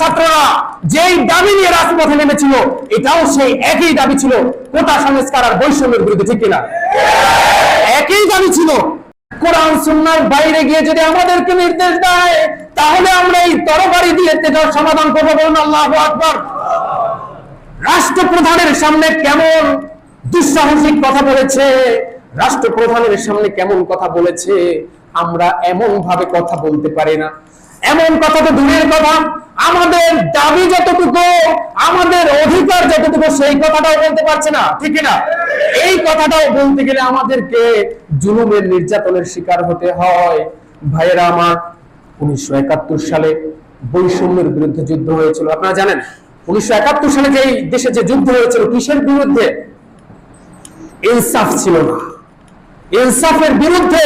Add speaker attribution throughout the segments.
Speaker 1: ছাত্ররা যেই দাবি নিয়ে রাজপথে নেমেছিল, এটাও সেই একই দাবি ছিল, কোটা সংস্কার আর বৈষম্যের বিরুদ্ধে, ঠিক কিনা? একই দাবি ছিল, কোরআন সুন্নার বাইরে গিয়ে যদি আমাদেরকে নির্দেশ দেয়, তাহলে আমরা এই তরবারি দিয়ে তেজার সমাধান করব বলুন আল্লাহ আকবর। রাষ্ট্রপ্রধানের সামনে কেমন দুঃসাহসিক কথা বলেছে, রাষ্ট্রপ্রধানের সামনে কেমন কথা বলেছে, আমরা এমন ভাবে কথা বলতে পারি না। এমন কথা তো দূরের কথা। আমাদের দাবি যতটুকু, আমাদের অধিকার যতটুকু, সেই কথাটাও বলতে পারছে না। ঠিক না এই কথাটাও বলতে গেলে আমাদেরকে জুলুমের নির্যাতনের শিকার হতে হয়। ভাইয়েরা আমার, উনিশশো একাত্তর সালে বৈষম্যের বিরুদ্ধে যুদ্ধ হয়েছিল। আপনারা জানেন, উনিশশো একাত্তর সালে যে দেশে যে যুদ্ধ হয়েছিল, কিসের বিরুদ্ধে? ইনসাফ ছিল না। ইনসাফের বিরুদ্ধে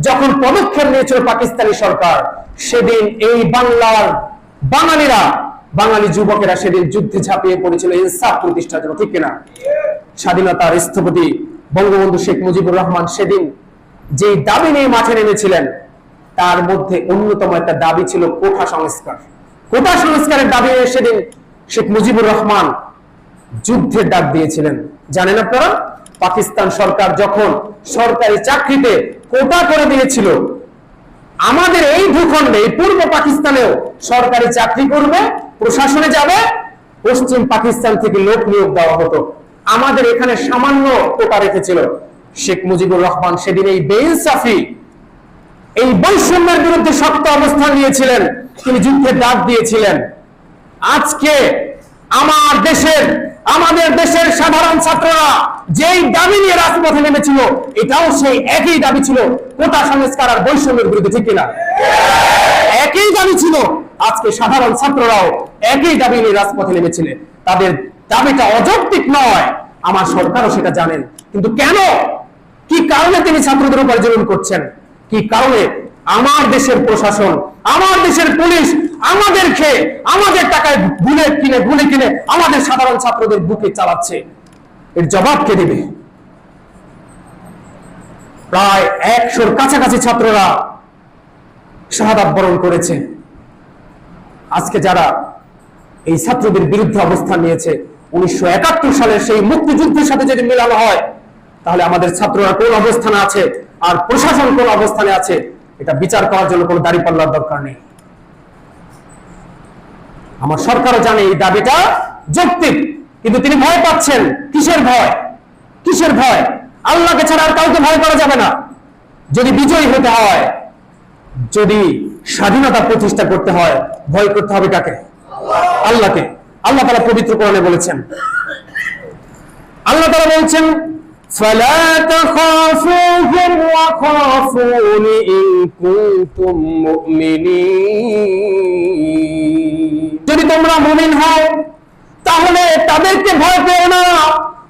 Speaker 1: যখন পদক্ষেপ নিয়েছিল পাকিস্তানি সরকার সেদিন এই বাংলার বাঙালিরা, বাঙালি যুবকেরা সেদিন যুদ্ধে ঝাঁপিয়ে পড়েছিল, ইনসাফ প্রতিষ্ঠার জন্য, ঠিক কিনা? স্বাধীনতার স্থপতি বঙ্গবন্ধু শেখ মুজিবুর রহমান সেদিন যে দাবি নিয়ে মাঠে নেমেছিলেন, তার মধ্যে অন্যতম একটা দাবি ছিল কোঠা সংস্কার। কোঠা সংস্কারের দাবি নিয়ে সেদিন শেখ মুজিবুর রহমান যুদ্ধের ডাক দিয়েছিলেন। জানেন আপনারা? পাকিস্তান সরকার যখন সরকারি চাকরিতে কোটা করে দিয়েছিল আমাদের এই ভূখণ্ডে, এই পূর্ব পাকিস্তানেও সরকারি চাকরি করবে, প্রশাসনে যাবে, পশ্চিম পাকিস্তান থেকে লোক নিয়োগ দেওয়া হতো। আমাদের এখানে সামান্য কোটা রেখেছিল শেখ মুজিবুর রহমান। সেদিন এই বেইনসাফি, এই বৈষম্যের বিরুদ্ধে শক্ত অবস্থান নিয়েছিলেন। তিনি যুদ্ধের ডাক দিয়েছিলেন। আজকে আমার দেশের আমাদের দেশের সাধারণ ছাত্ররা যেই দাবি নিয়ে রাজপথে নেমেছিল, এটাও সেই একই দাবি ছিল, কোটা সংস্কার আর বৈষম্যের বিরুদ্ধে, ঠিক কিনা? একই দাবি ছিল, আজকে সাধারণ ছাত্ররাও একই দাবি নিয়ে রাজপথে নেমেছিলেন। তাদের দাবিটা অযৌক্তিক নয়, আমার সরকারও সেটা জানেন। কিন্তু কেন? কি কারণে তিনি ছাত্রদের উপর জুলুম করছেন? কি কারণে? আমার দেশের প্রশাসন, আমার দেশের পুলিশ আমাদেরকে আমাদের টাকায় বুলেট কিনে গুলি কিনে আমাদের সাধারণ ছাত্রদের বুকে চালাচ্ছে। এর জবাব কে দেবে? প্রায় একশোর কাছাকাছি ছাত্ররা শাহাদাত বরণ করেছে। আজকে যারা এই ছাত্রদের বিরুদ্ধে অবস্থান নিয়েছে, উনিশশো একাত্তর সালের সেই মুক্তিযুদ্ধের সাথে যদি মেলানো হয়, তাহলে আমাদের ছাত্ররা কোন অবস্থানে আছে? আর প্রশাসন কোন অবস্থানে আছে? এটা বিচার করার জন্য কোনো দাড়ি পাল্লার দরকার নেই। আমার সরকারও জানে এই দাবিটা যৌক্তিক কিন্তু তিনি ভয় পাচ্ছেন কিসের ভয় কিসের ভয় আল্লাহকে ছাড়া আর কাউকে ভয় করা যাবে না যদি বিজয়ী হতে হয় যদি স্বাধীনতা প্রতিষ্ঠা করতে হয় ভয় করতে হবে কাকে আল্লাহকে আল্লাহ তারা পবিত্র কোরআনে বলেছেন আল্লাহ তারা বলছেন فلا تخافوهم وخافون إن كنتم مؤمنين যদি তোমরা মুমিন হও, তাহলে তাদেরকে ভয় পেও না।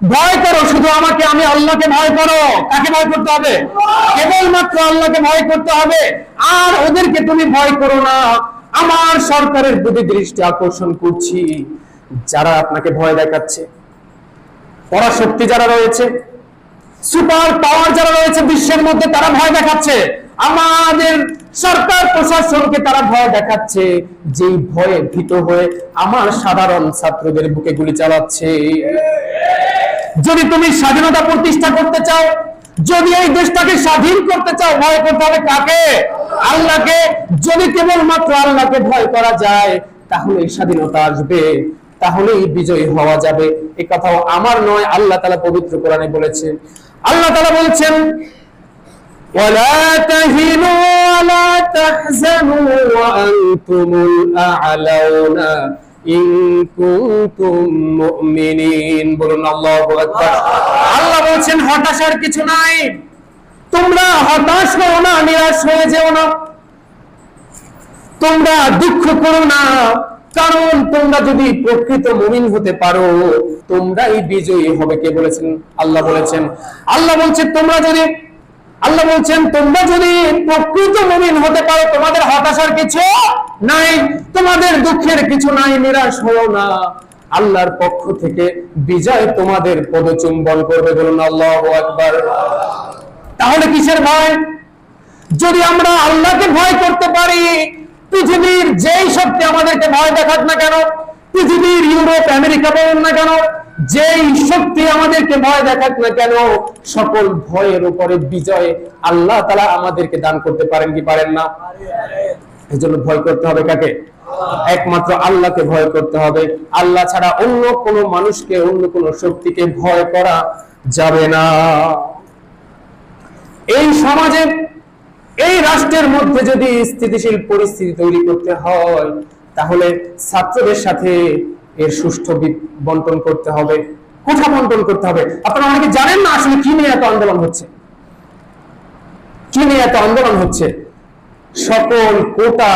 Speaker 1: ভয় করো, শুধু আমাকে, আমি আল্লাহকে ভয় করো। কাকে ভয় করতে হবে? কেবলমাত্র আল্লাহকে ভয় করতে হবে। আর ওদেরকে তুমি ভয় করো না। আমার সরকারের প্রতি দৃষ্টি আকর্ষণ করছি। যারা আপনাকে ভয় দেখাচ্ছে, পরাশক্তি যারা রয়েছে সুপার পাওয়ার যারা রয়েছে বিশ্বের মধ্যে, তারা ভয় দেখাচ্ছে। আমাদের সরকার প্রশাসনকে তারা ভয় দেখাচ্ছে, যেই ভয়ে ভীত হয়ে আমার সাধারণ ছাত্রদের বুকে গুলি চালাচ্ছে। যদি তুমি স্বাধীনতা প্রতিষ্ঠা করতে চাও, যদি এই দেশটাকে স্বাধীন করতে চাও, ভয় করতে হবে কাকে? আল্লাহকে। যদি কেবলমাত্র আল্লাহকে ভয় করা যায় তাহলে স্বাধীনতা আসবে, তাহলেই বিজয়ী হওয়া যাবে। এ কথাও আমার নয়, আল্লাহ তালা পবিত্র কোরআনে বলেছেন। আল্লাহ তালা বলছেন ولا تهنوا ولا تحزنوا وأنتم الأعلون إن كنتم مؤمنين বলুন আল্লাহু আকবার আল্লাহ বলছেন হতাশার কিছু নাই তোমরা হতাশ হও না নিরাশ হয়ে যেও না তোমরা দুঃখ করো না কারণ তোমরা যদি প্রকৃত মুমিন হতে পারো তোমরাই বিজয়ী হবে কে বলেছেন আল্লাহ বলেছেন আল্লাহ বলছেন তোমরা যদি আল্লাহ বলছেন, তোমরা যদি প্রকৃত মুমিন হতে পারো, তোমাদের হতাশার কিছু নাই, তোমাদের দুঃখের কিছু নাই, নিরাশ হও না। আল্লাহর পক্ষ থেকে বিজয় তোমাদের পদচুম্বন করবে বলুন, আল্লাহ আকবার। তাহলে কিসের ভয়? যদি আমরা আল্লাহকে ভয় করতে পারি, পৃথিবীর যেই শক্তি আমাদেরকে ভয় দেখাক না কেন, পৃথিবীর ইউরোপ, আমেরিকা বলুন না কেন যেই শক্তি আমাদেরকে ভয় দেখাক না কেন, সকল ভয়ের উপরে বিজয় আল্লাহ তালা আমাদেরকে দান করতে পারেন কি পারেন না? এই জন্য ভয় করতে হবে কাকে? একমাত্র আল্লাহকে ভয় করতে হবে। আল্লাহ ছাড়া অন্য কোনো মানুষকে, অন্য কোনো শক্তিকে ভয় করা যাবে না। এই সমাজে, এই রাষ্ট্রের মধ্যে যদি স্থিতিশীল পরিস্থিতি তৈরি করতে হয়, তাহলে ছাত্রদের সাথে এর সুষ্ঠু বন্টন করতে হবে কোথা বন্টন করতে হবে। আপনারা অনেকে জানেন না আসলে কি নিয়ে এত আন্দোলন হচ্ছে? কি নিয়ে এত আন্দোলন হচ্ছে? সকল কোটা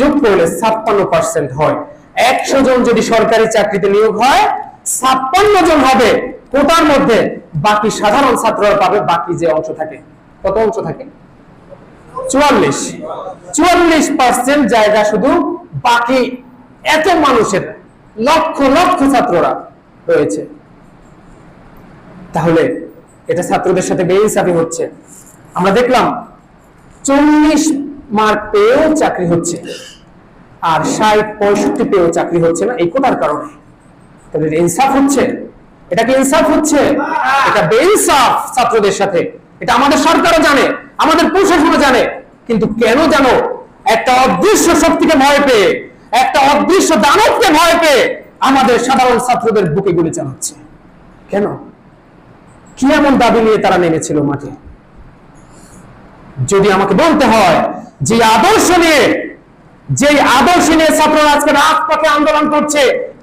Speaker 1: যোগ করলে ছাপ্পান্ন পার্সেন্ট হয়। একশো জন যদি সরকারি চাকরিতে নিয়োগ হয়, ছাপ্পান্ন জন হবে কোটার মধ্যে। বাকি সাধারণ ছাত্ররা পাবে বাকি যে অংশ থাকে। কত অংশ থাকে? চুয়াল্লিশ। চুয়াল্লিশ পার্সেন্ট জায়গা শুধু বাকি এত মানুষের লক্ষ লক্ষ ছাত্ররা রয়েছে। তাহলে এটা ছাত্রদের সাথে বেইনসাফি হচ্ছে। আমরা দেখলাম চল্লিশ মার্ক পেয়েও চাকরি হচ্ছে আর ষাট, পঁয়ষট্টি পেয়েও চাকরি হচ্ছে না, এই কোটার কারণে। ইনসাফ হচ্ছে? এটা কি ইনসাফ হচ্ছে? এটা বেইনসাফ ছাত্রদের সাথে। এটা আমাদের সরকারও জানে, আমাদের প্রশাসনও জানে। কিন্তু কেন জানো? একটা অদৃশ্য শক্তিকে ভয় পেয়ে একটা অদৃশ্য দানবকে ভয় পেয়ে আমাদের সাধারণ ছাত্রদের বুকে গুলি চালাচ্ছে। কেন? কি এমন দাবি নিয়ে তারা নেমেছিল মাঠে? যদি আমাকে বলতে হয়, যে আদর্শ নিয়ে, যে আদর্শ নিয়ে ছাত্ররা আজকে রাজপথে আন্দোলন করছে,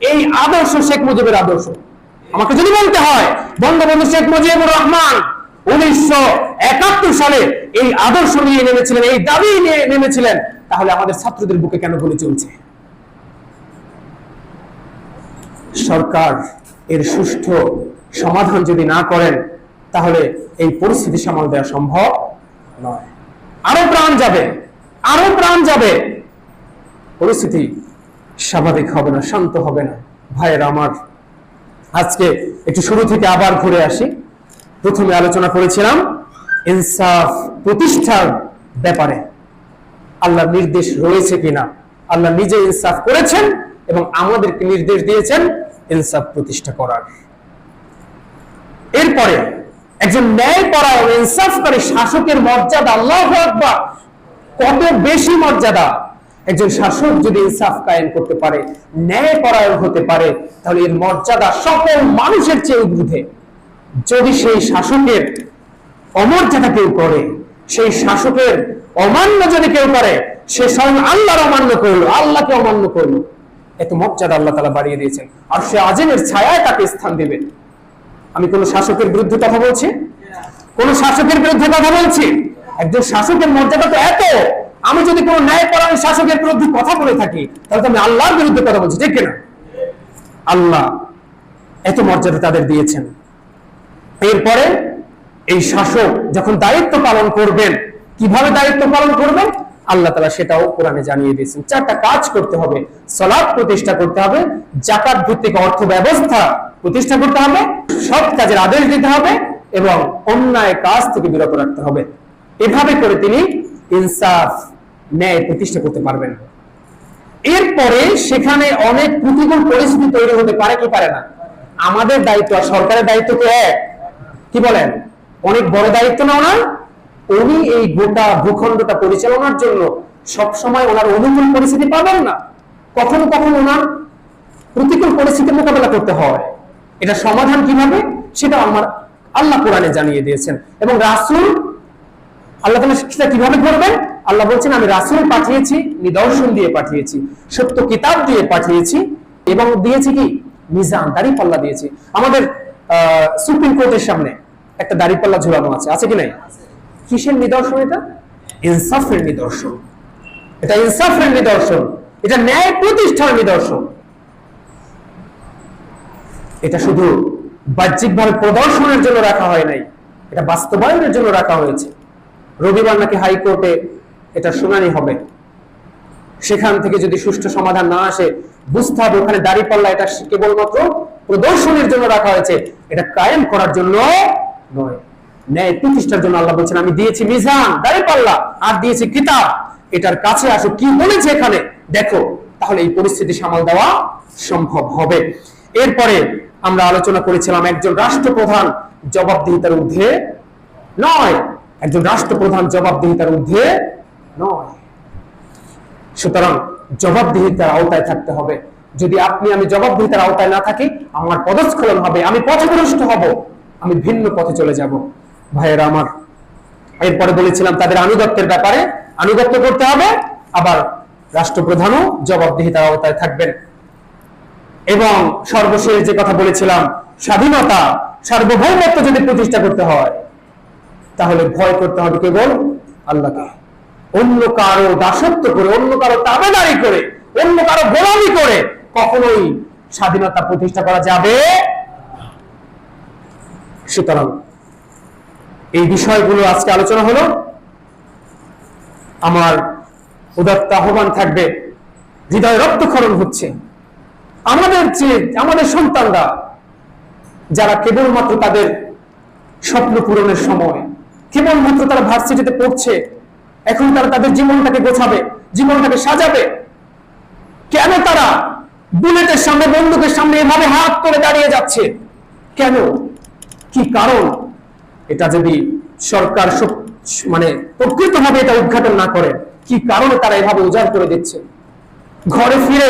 Speaker 1: এই আদর্শ শেখ মুজিবের আদর্শ। আমাকে যদি বলতে হয়, বঙ্গবন্ধু শেখ মুজিবুর রহমান উনিশশো একাত্তর সালে এই আদর্শ নিয়ে নেমেছিলেন, এই দাবি নিয়ে নেমেছিলেন, তাহলে আমাদের ছাত্রদের বুকে কেন গুলি চলছে? সরকার এর সুষ্ঠু সমাধান যদি না করেন, তাহলে এই পরিস্থিতি সামাল দেওয়া সম্ভব নয়। আরও প্রাণ যাবে, আরও প্রাণ যাবে। পরিস্থিতি স্বাভাবিক হবে না, শান্ত হবে না। ভাইয়ের আমার, আজকে একটু শুরু থেকে আবার ঘুরে আসি। প্রথমে আলোচনা করেছিলাম ইনসাফ প্রতিষ্ঠার ব্যাপারে। আল্লাহ নির্দেশ রয়েছে কিনা? আল্লাহ নিজে ইনসাফ করেছেন এবং আমাদেরকে নির্দেশ দিয়েছেন ইনসাফ প্রতিষ্ঠা করার। এরপরে একজন ন্যায় পরায়ণ ইনসাফকারী শাসকের মর্যাদা, আল্লাহ আকবার, কত বেশি মর্যাদা? একজন শাসক যদি ইনসাফ কায়েম করতে পারে ন্যায় পরায়ণ হতে পারে, তাহলে এর মর্যাদা সকল মানুষের চেয়ে ঊর্ধ্বে। যদি সেই শাসকের অমর্যাদা কেউ করে, সেই শাসকের অমান্য যদি কেউ করে, সে স্বয়ং আল্লাহর অমান্য করল, আল্লাহকে অমান্য করল। এত মর্যাদা আল্লাহ তালা বাড়িয়ে দিয়েছেন। আর সে আজমের ছায়ায় তাকে স্থান দেবে। আমি কোন শাসকের বিরুদ্ধে কথা বলছি? কোন শাসকের বিরুদ্ধে কথা বলছি? একজন শাসকের মর্যাদা তো এত। আমি যদি কোন ন্যায় পরায়ণ শাসকের বিরুদ্ধে কথা বলে থাকি, তাহলে তো আমি আল্লাহর বিরুদ্ধে কথা বলছি, ঠিক কিনা? আল্লাহ এত মর্যাদা তাদের দিয়েছেন। এরপরে এই শাসক যখন দায়িত্ব পালন করবেন, কীভাবে দায়িত্ব পালন করবেন? আল্লাহ তালা সেটাও কোরআনে জানিয়ে দিয়েছেন। চারটা কাজ করতে হবে। সলাপ প্রতিষ্ঠা করতে হবে জাকাত ভিত্তিক অর্থ ব্যবস্থা প্রতিষ্ঠা করতে হবে সব কাজের আদেশ দিতে হবে এবং অন্যায় কাজ থেকে বিরত রাখতে হবে। এভাবে করে তিনি ইনসাফ, ন্যায় প্রতিষ্ঠা করতে পারবেন। এরপরে সেখানে অনেক প্রতিকূল পরিস্থিতি তৈরি হতে পারে কি পারে না? আমাদের দায়িত্ব আর সরকারের দায়িত্ব তো এক। কি বলেন? অনেক বড় দায়িত্ব না ওনার? উনি এই গোটা ভূখণ্ডটা পরিচালনার জন্য সব সময় ওনার অনুকূল পরিস্থিতি পাবেন না। কখনো কখনো ওনার প্রতিকূল পরিস্থিতির মোকাবেলা করতে হয়। এটা সমাধান কীভাবে? সেটা আমার আল্লাহ কোরআনে জানিয়ে দিয়েছেন। এবং রাসূল, আল্লাহ তাআলা সেটা কীভাবে করবেন আল্লাহ বলছেন, আমি রাসূল পাঠিয়েছি, নিদর্শন দিয়ে পাঠিয়েছি, সত্য কিতাব দিয়ে পাঠিয়েছি এবং দিয়েছি কি? মিজান দাড়ি পাল্লা দিয়েছি। আমাদের সুপ্রিম কোর্টের সামনে একটা দাড়ি পাল্লা ঝুলানো আছে। আছে কি নাই? কিসের নিদর্শন এটা? ইনসাফের নিদর্শন। এটা ইনসাফের নিদর্শন। এটা ন্যায় প্রতিষ্ঠার নিদর্শন। এটা শুধু বাহ্যিকভাবে প্রদর্শনের জন্য রাখা হয় নাই এটা বাস্তবায়নের জন্য রাখা হয়েছে। রবিবার নাকি হাইকোর্টে এটা শুনানি হবে। সেখান থেকে যদি সুষ্ঠু সমাধান না আসে বুঝতে হবে ওখানে দাড়ি পাল্লা এটা কেবলমাত্র প্রদর্শনের জন্য রাখা হয়েছে। এটা কায়েম করার জন্য নয়। ন্যায় প্রতিষ্ঠার জন্য আল্লাহ বলছেন, আমি দিয়েছি মিজান দাড়ি পাল্লা, আর দিয়েছি কিতাব। এটার কাছে আসো, কি বলেছে এখানে? দেখো, তাহলে এই পরিস্থিতি সামাল দেওয়া সম্ভব হবে। এরপরে আমরা আলোচনা করেছিলাম একজন রাষ্ট্রপ্রধান জবাবদিহিতার ঊর্ধ্বে নয়। একজন রাষ্ট্রপ্রধান জবাবদিহিতার ঊর্ধ্বে নয়। সুতরাং জবাবদিহিতার আওতায় থাকতে হবে। যদি আপনি, আমি জবাবদিহিতার আওতায় না থাকি, আমার পদস্খলন হবে, আমি পথভ্রষ্ট হব, আমি ভিন্ন পথে চলে যাব। ভাইয়েরা আমার, এরপরে বলেছিলাম তাদের আনুগত্যের ব্যাপারে। আনুগত্য করতে হবে, আবার রাষ্ট্রপ্রধানও জবাবদিহিতার আওতায় থাকবেন। এবং সর্বশেষ যে কথা বলেছিলাম, স্বাধীনতা, সার্বভৌমত্ব যদি প্রতিষ্ঠা করতে হয়, তাহলে ভয় করতে হবে কেবল আল্লাহকে। অন্য কারও দাসত্ব করে, অন্য কারও তাবেদারি করে, অন্য কারও গোলামি করে কখনোই স্বাধীনতা প্রতিষ্ঠা করা যাবে সুতরাং এই বিষয়গুলো আজকে আলোচনা হলো। আমার উদাত্ত আহ্বান থাকবে, হৃদয় রক্তক্ষরণ হচ্ছে। আমাদের যে, আমাদের সন্তানরা, যারা কেবলমাত্র তাদের স্বপ্ন পূরণের সময়, কেবলমাত্র তারা ভার্সিটিতে পড়ছে, এখন তারা তাদের জীবনটাকে গোছাবে, জীবনটাকে সাজাবে, কেন তারা বুলেটের সামনে, বন্দুকের সামনে এভাবে হাত করে দাঁড়িয়ে যাচ্ছে? কেন? কি কারণ? এটা যদি সরকার মানে প্রকৃতভাবে এটা উদ্ঘাটন না করে, কি কারণে তারা এভাবে উজাড় করে দিচ্ছে? ঘরে ফিরে,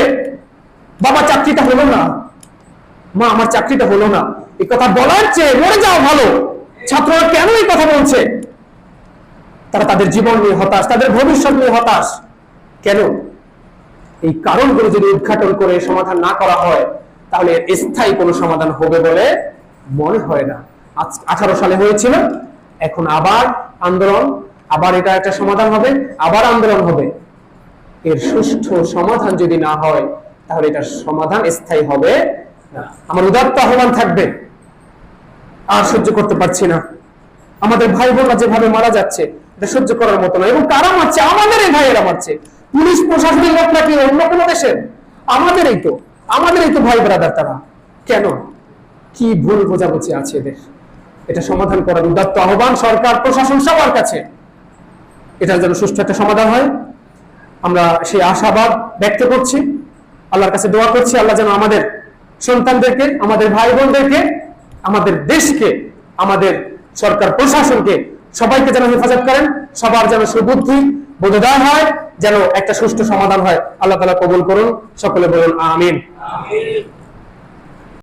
Speaker 1: বাবা, চাকরিটা হলো না। মা, আমার চাকরিটা হলো না। এই কথা বলার চেয়ে মরে যাওয়া ভালো। ছাত্ররা কেন এই কথা বলছে? তারা তাদের জীবন নিয়ে হতাশ, তাদের ভবিষ্যৎ নিয়ে হতাশ। কেন? এই কারণগুলো যদি উদ্ঘাটন করে সমাধান না করা হয়, তাহলে স্থায়ী কোনো সমাধান হবে বলে মনে হয় না। আঠারো সালে হয়েছিল। এখন আবার আন্দোলন, আবার এটা একটা সমাধান হবে, আবার আন্দোলন হবে। এর সুষ্ঠু সমাধান যদি না হয়, তাহলে এটার সমাধান স্থায়ী হবে আমার উদাত্ত আহ্বান থাকবে। আর সহ্য করতে পারছি না। আমাদের ভাই বোনরা যেভাবে মারা যাচ্ছে, এটা সহ্য করার মতো না। এবং কারা মারছে? আমাদের এই ভাইয়েরা মারছে। পুলিশ প্রশাসনের লোক নাকি অন্য কোনো দেশের? আমাদেরই তো। আমাদেরই তো ভাই ব্রাদার তারা। কেন? কি ভুল বোঝাবুঝি আছে এদের? এটা সমাধান করার উদাত্ত আহ্বান সরকার, প্রশাসন সবার কাছে। এটার যেন সুষ্ঠু একটা সমাধান হয়। আমরা সেই আশাবাদ ব্যক্ত করছি। আল্লাহর কাছে দোয়া করছি, আল্লাহ যেন আমাদের সন্তানদেরকে, আমাদের ভাই বোনদেরকে আমাদের দেশকে, আমাদের সরকার প্রশাসনকে সবাইকে যেন হেফাজত করেন। সবার যেন সুবুদ্ধি, বোধোদয় হয়, যেন একটা সুষ্ঠু সমাধান হয়। আল্লাহ তালা কবুল করুন। সকলে বলুন আমিন।